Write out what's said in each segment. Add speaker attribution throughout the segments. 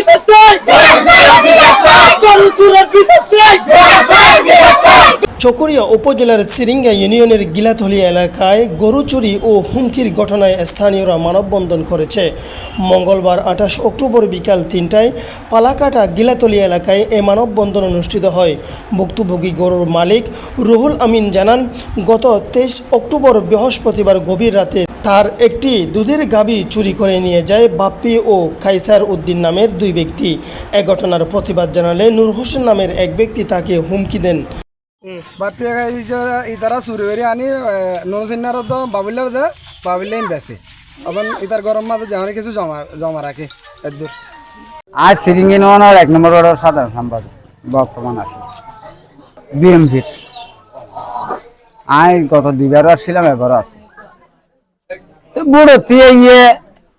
Speaker 1: Keep it down! Chakaria উপজেলার সিরিঙ্গা ইউনিয়নের গিলাথলি এলাকায় গরু চুরি ও হুমকির ঘটনায় স্থানীয়রা মানববন্ধন করেছে। মঙ্গলবার আঠাশ অক্টোবর বিকাল তিনটায় পালাকাটা গিলাতলি এলাকায় এ মানববন্ধন অনুষ্ঠিত হয়। ভুক্তভোগী গরুর মালিক রুহুল আমিন জানান, গত তেইশ অক্টোবর বৃহস্পতিবার গভীর রাতে তার একটি দুধের গাবি চুরি করে নিয়ে যায় বাপ্পি ও খাইসার উদ্দিন নামের দুই ব্যক্তি। এ ঘটনার প্রতিবাদ জানালে নূর হোসেন নামের এক ব্যক্তি তাকে হুমকি দেন।
Speaker 2: ইতারা চুরি করে আনি নৌসিনার তো বাবুলার দে বাবুলেন বেছে এখন ইতার গরম মাঝে যেমন কিছু জমা জমা রাখে এদূর
Speaker 3: আজ সিরিঙ্গি নোয়ানোর এক নম্বর ওয়ার্ডের সাধারণ সম্পাদক বর্তমান আছি. বিএমসির আমি গত দুইবারও আসছিলাম এবারও আছি তো বুড়ো তে ইয়ে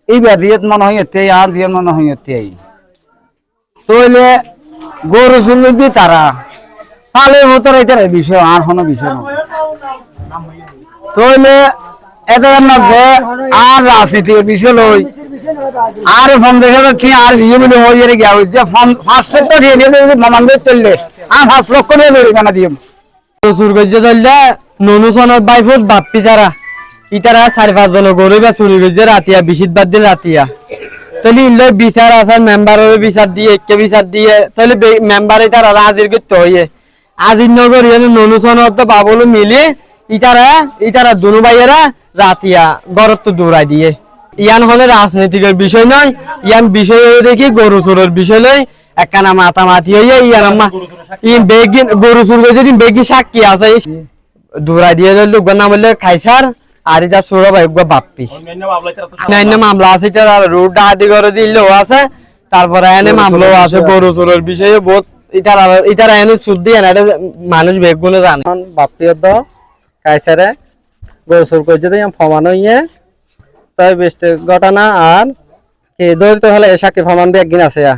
Speaker 3: এই ব্যাধিয়ত মনে হয় তে দিয়ে মনে হয় তে তইলে গরু চুল দি তারা পালে ভোতর এটার বিষয়, আর কোনো বিষয় নয় তইলে এদের মাঝে আর রাজনীতির বিষয় লই, আর আর বলে গিয়া হয়েছে পাঁচ লক্ষ দিয়ে দিয়ে মামানদের চললে, আর পাঁচ লক্ষ দিয়ে
Speaker 4: চুর করছে ধরলে ননু সনত বাইফুট বাপ্পি তারা ইতারা চারি গরু বা চুরি রাতিয়া, বিশিত বাদ রাতিয়া। তাহলে বিচার মেম্বারের বিচার দিয়ে, একে বিচার দিয়ে, তাহলে মেম্বারে তারা হাজির করতে হইয়ে। আজির নগর ইয়ান ননু সনত বাবলু মিলে ইতারা ইতারা দুনু ভাইয়েরা রাতিয়া গরত তো দৌড়াই দিয়ে। ইয়ান হলে রাজনৈতিকের বিষয় নয় ইয়ান বিষয় হয়ে দেখি গরু চোরের বিষয় লই একখানা মাথা মাতি হইয়া ইয়ান আম্মা ই বেগিন গরু চুর যদি বেগি সাক্ষী আছে দৌড়াই দিয়ে লোক নাম বললে খাইসার আর এটা চোর ভাই বাপ্পি। অন্যান্য মামলা আছে রোড ডাহাতি করে দিলেও আছে তারপরে এনে মামলাও আছে গরু চোরের বিষয়ে বহুত ইতারা ইতারা এনে সুদ দিয়ে না এটা মানুষ বেগুনে জানে। বাপ্পির তো কাইসারে চোর করছে তো ফমান হইয়ে তাই বেস্ট ঘটনা আর কি দৌড়তে হলে সাকিব রহমান একদিন আছে আ।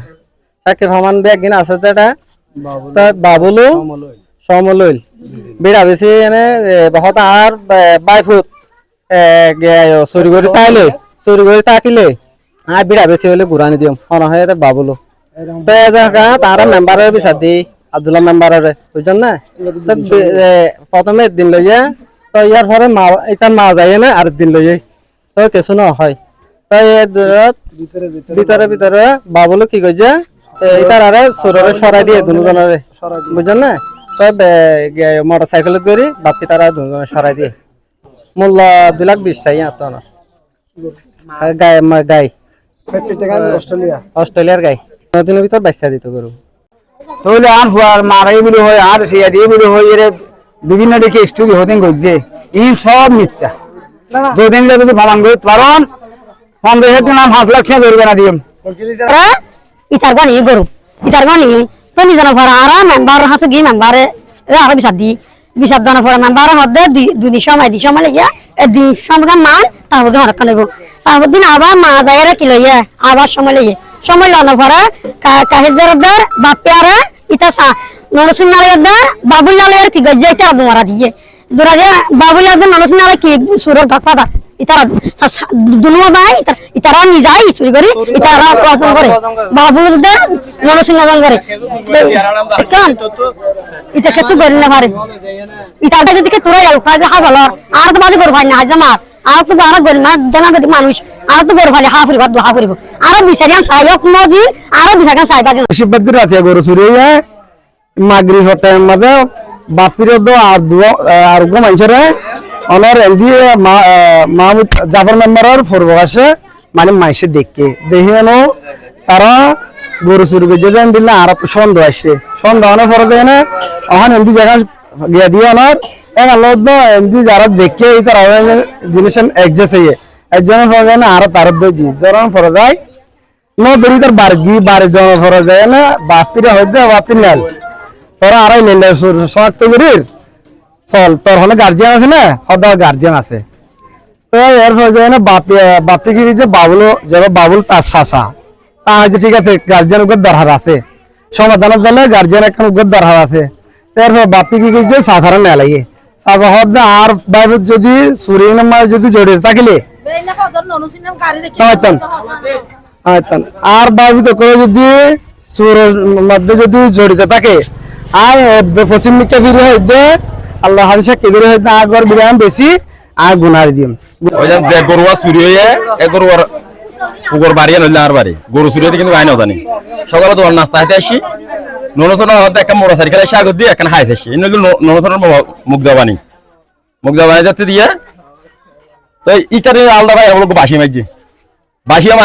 Speaker 4: সাকিব রহমান একদিন আছে তো এটা তাই বাবুলু সমলইল বিড়া বেশি এনে এ, বহুত আর এ, বাইফুট চুরি করে তাইলে চুরি করে থাকিলে আর বিড়া বেশি হলে ঘুরানি দিম মনে হয় এটা বাবুলু। তো তারা মেম্বারের বিচার দি আব্দুল্লাহ মেম্বারের বুঝছেন না? প্রথমে দিন লইয়া তো ইয়ার পরে মা এটা মা যায় না আর দিন লইয়া। তো কিছু না হয়। তো ভিতরে ভিতরে বাবুলু। কি কইছে? এটার আরে সুররে সরাই দিয়ে দুজনের। বুঝছেন না? তো মোটর সাইকেল করি বাপি তারা দুজনে সরাই দিয়ে। মূল্য দুই লাখ বিশ চাই গাই গাই
Speaker 2: অস্ট্রেলিয়া।
Speaker 4: অস্ট্রেলিয়ার গাই দিনের ভিতর বাচ্চা দিত গরু।
Speaker 3: তইলে আর ফুয়ার মারাই বলে হয় আর সিয়া দিয়ে বলে হয় এর বিভিন্ন দিকে হতেন ই সব মিথ্যা। যদি সন্দেহের দিন পাঁচ লক্ষ জরিমানা দিম
Speaker 5: ইতার গনি গরু ইতার গনি। তো নিজন ভরা আর মেম্বার হাসে গি মেম্বারে রে আর বিচার দি। বিচার দানা ভরা মধ্যে সময় দি সময় সময় মান তারপর দিন তারপর আবার মা যায় কি লইয়া আবার সময় লইয়ে সময় লানো ভরা কাহির দরদার বাপ্যারা নরসিং নালেদার বাবুল নালের কি গজ্জা ইতা মারা দিয়ে। দুরা যে বাবুল নালের নরসিং নালে কি সুরত ঢাকা ইতারা দুনুয়া ভাই ইতারা ইতারা নিজাই চুরি করি, ইতারা উপার্জন করে। বাবুদের মনসিংহাজন করে। কারণ ইতা কিছু করি না পারে ইতাটা যদি কে তোরা যাও খাই হা ভালো। আর তো বাজে করবাই না জামার আর তো বারা করি না জানা যদি মানুষ। আর তো করবাই হা ফুরিব দোহা ফুরিব আর বিচারিয়ান সাইয়ক নদী আর বিচারিয়ান সাইবা
Speaker 3: শিববাদ রাতে গরু চুরি মাগরি টাইম মাঝে বাপির দো আর দুও আর গো মানুষরে অনর এন্দি মাহমুদ জাফর মেম্বারের ফরবকাশে মানে মাইসে দেখকে দেখি এনো তারা গরু চুরি করে যেন দিলে আর সন্দেহ আসছে সন্দেহ অনেক পরে দেয় না, অহন এন্দি জায়গা দিয়ে অনর যারা দেখে জিনিস না, আরও যায়। ভরা যায় না। নেল। তোরা চল, তোর হলে গার্জিয়ান আছে না? সদা গার্জিয়ান আছে। তো এর ফলে যায় না, বাপি বাপি কি যে বাবুল যাবে বাবুল তার চাষা তা হয়তো ঠিক আছে গার্জিয়ান উপর দরকার আছে। সমাধানের দলে গার্জিয়ান এখন উপর দরকার আছে। এরপর বাপি কি যে চাষা হদ আর বাইরে যদি সুরিং যদি জড়িয়ে থাকিলে আর করে যদি সুরের মধ্যে যদি জড়িত থাকে আর পশ্চিম মিকা ফিরে হইতে আল্লাহ হাদিসা কেবির হইতে আগর বিরাম বেশি আর গুনার দিম।
Speaker 6: ওই যে যে গরু আর চুরি হয়ে এ গরু আর পুকুর বাড়ি নইলে আর বাড়ি। গরু চুরি হইতে কিন্তু আইন জানি। সকালে তোমার নাস্তা হাইতে আসি। মুখ ইটারে বাসি দিলে বাসি না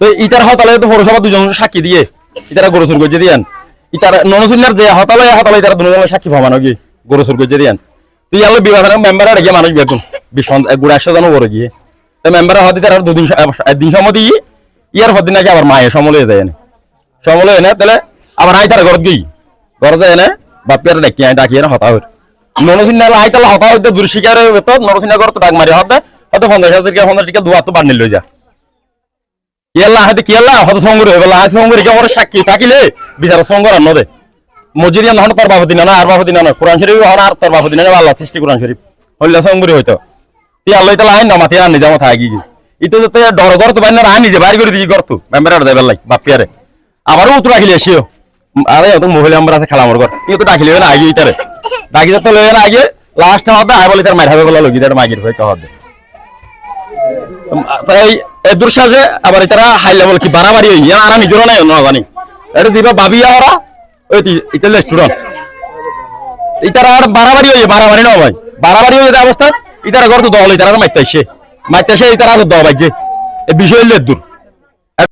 Speaker 6: তো ইটার দুজন সাক্ষী দিয়ে ইতারা গরু চুর করছে দিয়ান। ইতার ননসুল্লার যে হতালে হতালে ইতারা দুজন সাক্ষী ভাবানো গিয়ে গরু চুর করছে দিয়ান। তুই আলো বিভাগের মেম্বার রেখে মানুষ বেগুন বিশ গুড় জন বড় গিয়ে। তো মেম্বার হতে তার দুদিন একদিন সময় দিয়ে ইয়ার হদিন নাকি আবার মায়ের সমলে যায় না সমলে এনে, তাহলে আবার আই তারা ঘরত গই ঘর যায় এনে বাপিয়ার ডাকি আই ডাকি এনে হতা হইর নরসিংহ আই তাহলে হতা হইতে দূর শিকারের তো নরসিংহ ঘর তো ডাক মারি হতে হয়তো পঞ্চাশ হাজার টাকা, পঞ্চাশ টাকা দুয়া তো বান্ডিল লই যা কিয়াল্লা হাতে হয়ে গেল আজ কি সাক্ষী থাকিলে? বিচার সঙ্গর আন্ন দে মসজিদ হন তোর বাবু না আর দিনা না কোরআন শরীফ হন আর তোর বাবু দিনা আল্লাহ সৃষ্টি কোরআন শরীফ হইলে সঙ্গরে হইতো। তুই আল্লাহ তালা আইন আর মাথা আগি ইতো যাতে ডর গর তো বাইনা নিজে বাইর করে দিই গর তো। মেম্বার আর লাই বাপিয়ারে আবারও উত্তর রাখিলে এসিও আরে তো মহিলা মেম্বার আছে, খেলা আমার ঘর। ইয়ে তো ডাকিলে না, আগে ইতারে। ডাকি যাতে লয়ে না, আগে লাস্ট হতে আয় বলে তার মাইর বলা লগি তার মাগির হইতে হবে। তাই আবার হাই লেভেল কি বাড়াবাড়ি হই আর আরা নিজেরও নাই না জানি। এটা দিবা ভাবিয়া ওরা, ওই এটা রেস্টুরেন্ট ইতারা আর বাড়াবাড়ি হই বাড়াবাড়ি না ভাই বাড়াবাড়ি হয়ে অবস্থা, ইতারা ঘর তো দল, ইতারা মাইতে মাইতে ইতারা আর দল বাইছে। এই বিষয় দূর।